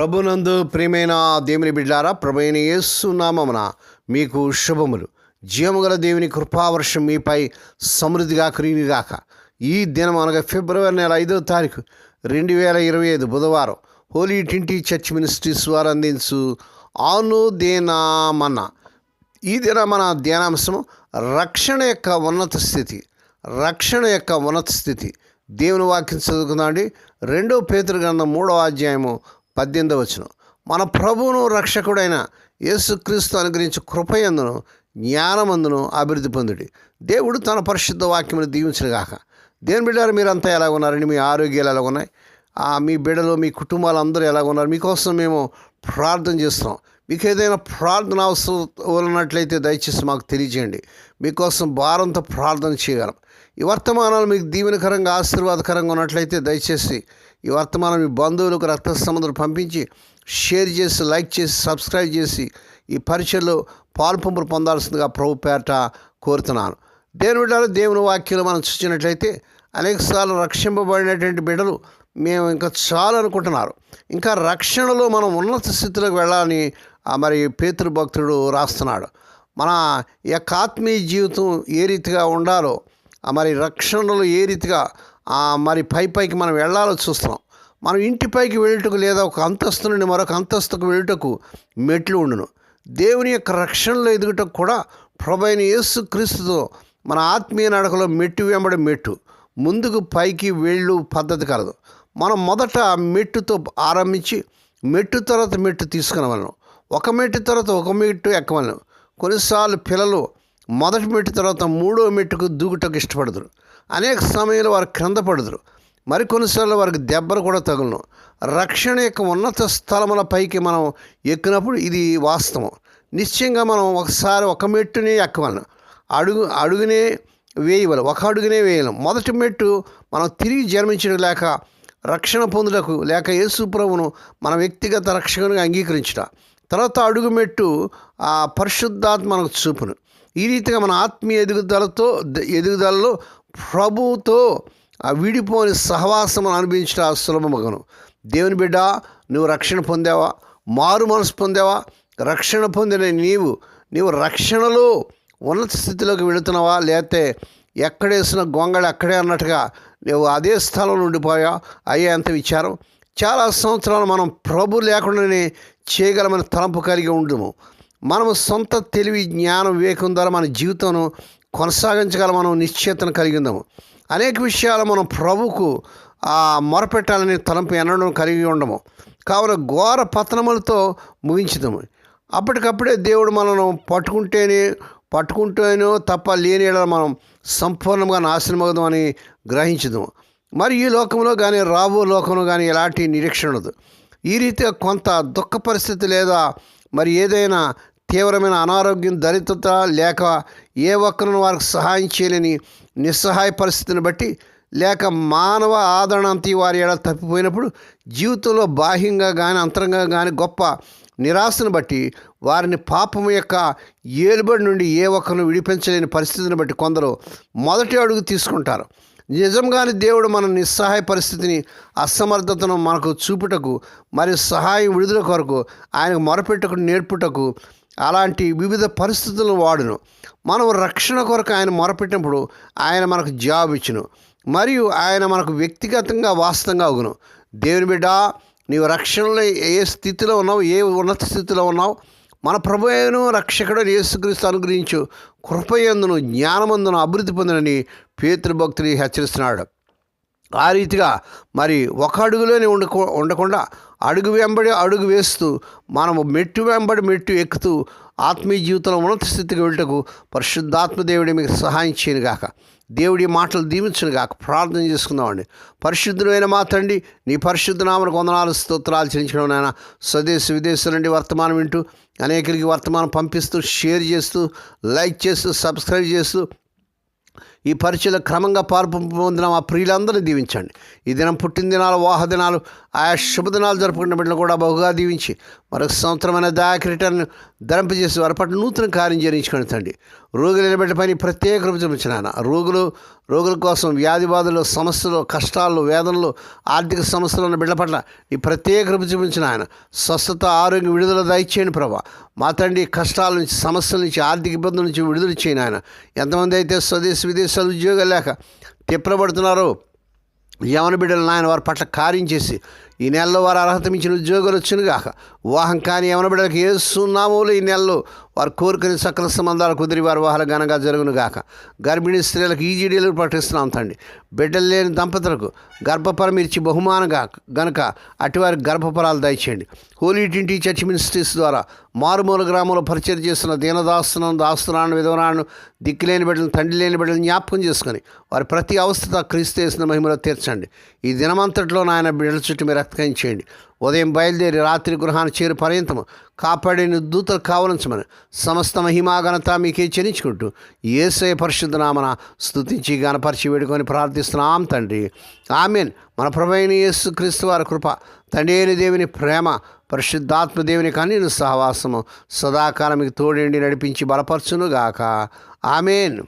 ప్రభునందు ప్రియమైన దేవుని బిడ్డారా ప్రభైన యేసునామమున మీకు శుభములు. జీవముగల దేవుని కృపావర్షం మీపై సమృద్ధిగా కురినిగాక ఈ దినం అనగా ఫిబ్రవరి నెల ఐదో తారీఖు రెండు వేల ఇరవై ఐదు బుధవారం హోలీ టింటి చర్చ్ మినిస్ట్రీస్ వారు అందించు ఆనుదేనామన్న ఈ దిన మన ధ్యానాంశము రక్షణ యొక్క ఉన్నత స్థితి. రక్షణ యొక్క ఉన్నత స్థితి. దేవుని వాక్యం చదువుకుందామండి. రెండో పేతురు గ్రంథం మూడవ అధ్యాయము పద్దెనిమిదవ వచనం. మన ప్రభువును రక్షకుడైన యేసుక్రీస్తు అనుగ్రహించి కృపయందును జ్ఞానమందును అభివృద్ధి పొందుడి. దేవుడు తన పరిశుద్ధ వాక్యమును దీవించగాక దేని బిడ్డారు మీరంతా ఎలా ఉన్నారండి మీ ఆరోగ్యాలు ఎలా ఉన్నాయి ఆ, మీ బిడ్డలు మీ కుటుంబాలు అందరూ ఎలా ఉన్నారు మీకోసం మేము ప్రార్థన చేస్తున్నాం. మీకు ఏదైనా ప్రార్థన అవసరం ఉన్నట్లయితే దయచేసి మాకు తెలియజేయండి. మీకోసం భారంతో ప్రార్థన చేయగలం. ఈ వర్తమానాలు మీకు దీవెనకరంగా ఆశీర్వాదకరంగా ఉన్నట్లయితే దయచేసి ఈ వర్తమానం మీ బంధువులకు రక్త సంబంధాలు పంపించి షేర్ చేసి లైక్ చేసి సబ్స్క్రైబ్ చేసి ఈ పరీక్షల్లో పాల్పంపులు పొందాల్సిందిగా ప్రభు పేట కోరుతున్నాను. దేవుని బిడ్డలు దేవుని వాక్యాలు మనం చూసినట్లయితే అనేకసార్లు రక్షింపబడినటువంటి బిడ్డలు మేము ఇంకా చాలు అనుకుంటున్నారు. ఇంకా రక్షణలో మనం ఉన్నత స్థితిలోకి వెళ్ళాలని ఆ మరి పేతృభక్తుడు రాస్తున్నాడు. మన యొక్క ఆత్మీయ జీవితం ఏ రీతిగా ఉండాలో మరి రక్షణలో ఏ రీతిగా మరి పై పైకి మనం వెళ్ళాలో చూస్తున్నాం. మనం ఇంటి పైకి వెళ్ళుటకు లేదా ఒక అంతస్తు నుండి మరొక అంతస్తుకు వెళ్ళుటకు మెట్లు ఉండును. దేవుని యొక్క రక్షణలో ఎదుగుటకు కూడా ప్రభైన యేసు క్రీస్తుతో మన ఆత్మీయ నడకలో మెట్టు వెంబడి మెట్టు. ముందుకు పైకి వెళ్ళు పద్ధతి కలదు. మనం మొదట మెట్టుతో ఆరంభించి మెట్టు తర్వాత మెట్టు తీసుకునేవాళ్ళం ఒక మెట్టు తర్వాత ఒక మెట్టు ఎక్కవలను. కొన్నిసార్లు పిల్లలు మొదటి మెట్టు తర్వాత మూడో మెట్టుకు దూకుటకు ఇష్టపడదురు. అనేక సమయంలో వారు క్రింద పడుదురు. మరికొన్నిసార్లు వారికి దెబ్బలు కూడా తగులను. రక్షణ యొక్క ఉన్నత స్థలముల పైకి మనం ఎక్కినప్పుడు ఇది వాస్తవం. నిశ్చయంగా మనం ఒకసారి ఒక మెట్టునే ఎక్కవలను. అడుగు అడుగునే వేయవలం ఒక అడుగునే వేయలేం మొదటి మెట్టు మనం తిరిగి జన్మించడం లేక రక్షణ పొందుటకు లేక యేసు మన వ్యక్తిగత రక్షకునిగా అంగీకరించట. తర్వాత అడుగు మెట్టు ఆ పరిశుద్ధాత్మ మనకు చూపును. ఈ రీతిగా మన ఆత్మీయ ఎదుగుదలతో ఎదుగుదలలో ప్రభుతో ఆ విడిపోని సహవాసమును అనుభవించడం సులభమగను దేవుని బిడ్డ నువ్వు రక్షణ పొందావా? మారు మనసు పొందావా? రక్షణ పొందిన నీవు నీవు రక్షణలో ఉన్నత స్థితిలోకి వెళుతున్నావా? లేకపోతే ఎక్కడేసిన గొంగళి అక్కడే అన్నట్టుగా నువ్వు అదే స్థలంలో ఉండిపోయా అయ్యే అంత విచారం. చాలా సంవత్సరాలు మనం ప్రభు లేకుండానే చేయగలమని తలంపు కలిగి ఉండము. మనము సొంత తెలివి జ్ఞానం వివేకం ద్వారా మన జీవితంను కొనసాగించగల మనం నిశ్చేతను కలిగి ఉందాము అనేక విషయాలు మనం ప్రభుకు ఆ మొరపెట్టాలని తలంపు ఎనడం కలిగి ఉండము. కావున ఘోర పతనములతో ముగించుదాము. అప్పటికప్పుడే దేవుడు మనను పట్టుకుంటేనే పట్టుకుంటేనో తప్ప లేని మనం సంపూర్ణంగా నాశనమవుదామని గ్రహించదు మరి ఈ లోకంలో కానీ రాబో లోకంలో కానీ ఎలాంటి నిరీక్షణ ఉండదు. ఈ రీతిగా కొంత దుఃఖ పరిస్థితి లేదా మరి ఏదైనా తీవ్రమైన అనారోగ్యం దరిద్రత లేక ఏ ఒక్కరిని వారికి సహాయం చేయలేని నిస్సహాయ పరిస్థితిని బట్టి లేక మానవ ఆదరణ అంతి వారి ఎడ తప్పిపోయినప్పుడు జీవితంలో బాహ్యంగా కానీ అంతరంగా కానీ గొప్ప నిరాశను బట్టి వారిని పాపం యొక్క ఏలుబడి నుండి ఏ ఒక్కరిని విడిపించలేని పరిస్థితిని బట్టి కొందరు మొదటి అడుగు తీసుకుంటారు. నిజంగానే దేవుడు మన నిస్సహాయ పరిస్థితిని అసమర్థతను మనకు చూపుటకు మరియు సహాయం విడుదల కొరకు ఆయనకు మొరపెట్టుకు నేర్పుటకు అలాంటి వివిధ పరిస్థితులను వాడును. మనం రక్షణ కొరకు ఆయన మొరపెట్టినప్పుడు ఆయన మనకు జాబ్ ఇచ్చును. మరియు ఆయన మనకు వ్యక్తిగతంగా వాస్తవంగా అవును. దేవుని బిడ్డ నీవు రక్షణలో ఏ స్థితిలో ఉన్నావు ఏ ఉన్నత స్థితిలో ఉన్నావు? మన ప్రభు అయిన రక్షకుడు యేసుక్రీస్తు అనుగ్రహించు కృపయందును జ్ఞానమందును అభివృద్ధి పొందినని పేతృభక్తుని హెచ్చరిస్తున్నాడు. ఆ రీతిగా మరి ఒక అడుగులోనే ఉండకు ఉండకుండా అడుగు వెంబడి అడుగు వేస్తూ మనము మెట్టు వెంబడి మెట్టు ఎక్కుతూ ఆత్మీయ జీవితంలో ఉన్నత స్థితికి వెళ్ళటకు పరిశుద్ధాత్మ దేవుడి మీకు సహాయం చేయను గాక. దేవుడి మాటలు దీవించను గాక. ప్రార్థన చేసుకుందామండి. పరిశుద్ధుడైన మా తండ్రి నీ పరిశుద్ధ నామను వందనాలు స్తోత్రాలు చెల్లించడం నాయన. స్వదేశ విదేశాల నుండి వర్తమానం వింటూ అనేకరికి వర్తమానం పంపిస్తూ షేర్ చేస్తూ లైక్ చేస్తూ సబ్స్క్రైబ్ చేస్తూ ఈ పరీక్షలో క్రమంగా పాల్పు పొందిన మా ప్రియులందరినీ దీవించండి. ఈ దినం పుట్టినదినాలు వాహదినాలు ఆయా శుభదినాలు జరుపుకున్న బిడ్డలు కూడా బహుగా దీవించి మరొక సంవత్సరమైన దయాకిరీటాన్ని ధరింపజేసి వారి పట్ల నూతన కార్యం చేయించుకొని తండి రోగులు నిలబెట్టపై పని ప్రత్యేక రూపు చూపించిన రోగులు రోగుల కోసం వ్యాధి బాధలు సమస్యలు కష్టాలు వేదనలు ఆర్థిక సమస్యలు ఉన్న బిడ్డల పట్ల ఈ ప్రత్యేక రూపు చూపించిన ఆయన. స్వస్థత ఆరోగ్యం విడుదల దయచేయండి ప్రభా. మా తండ్రి కష్టాల నుంచి సమస్యల నుంచి ఆర్థిక ఇబ్బందుల నుంచి విడుదల చేయను ఆయన. ఎంతమంది అయితే స్వదేశ విదేశాలు ఉద్యోగాలు లేక తిప్పబడుతున్నారో యవన బిడ్డలు నాయన వారి పట్ల కార్యం చేసి ఈ నెలలో వారు అర్హత మించిన ఉద్యోగాలు వచ్చును కాక వివాహం కాని యవన బిడ్డలకు ఏసునామూలు ఈ నెలలో వారు కోరుకుని సకల సంబంధాలు కుదిరి వారి వివాహాలు ఘనంగా జరుగును కాక గర్భిణీ స్త్రీలకు ఈజీడీలు ప్రకటిస్తున్నాం తండ్రి. బిడ్డలు లేని దంపతులకు గర్భఫలం ఇచ్చి బహుమానంగా గనక అటువారి గర్భఫలాలు దయచేయండి. హోలీ టింటి చర్చ్ మినిస్ట్రీస్ ద్వారా మారుమూల గ్రామంలో పరిచయం చేస్తున్న దీనదాస్తులను దాస్తున్నాను విధవరాను దిక్కులేని బిడ్డలు తండ్రి లేని బిడ్డలు జ్ఞాపకం చేసుకుని వారి ప్రతి అవస్థ క్రీస్తు చేసిన మహిమలో తీర్చండి. ఈ దినమంతట్లో నాయన బిడ్డల చుట్టూ మీరు రక్తం చేయండి ఉదయం బయలుదేరి రాత్రి గృహాన్ని చేరు పర్యంతము. కాపాడిన దూతలు కావలించమని సమస్త మహిమాఘనత మీకే చెల్లించుకుంటూ ఏసయ పరిశుద్ధ నామన స్తుతించి గణపరిచి వేడుకొని ప్రార్థిస్తున్నాం తండ్రి. ఆమెన్. మన ప్రభైన యేసు క్రీస్తు వారి కృప తండ్రి అయిన దేవుని ప్రేమ పరిశుద్ధాత్మ దేవుని కన్నీరు సహవాసము సదాకాలం మీకు తోడేండి నడిపించి బలపరచునుగాక. ఆమెన్.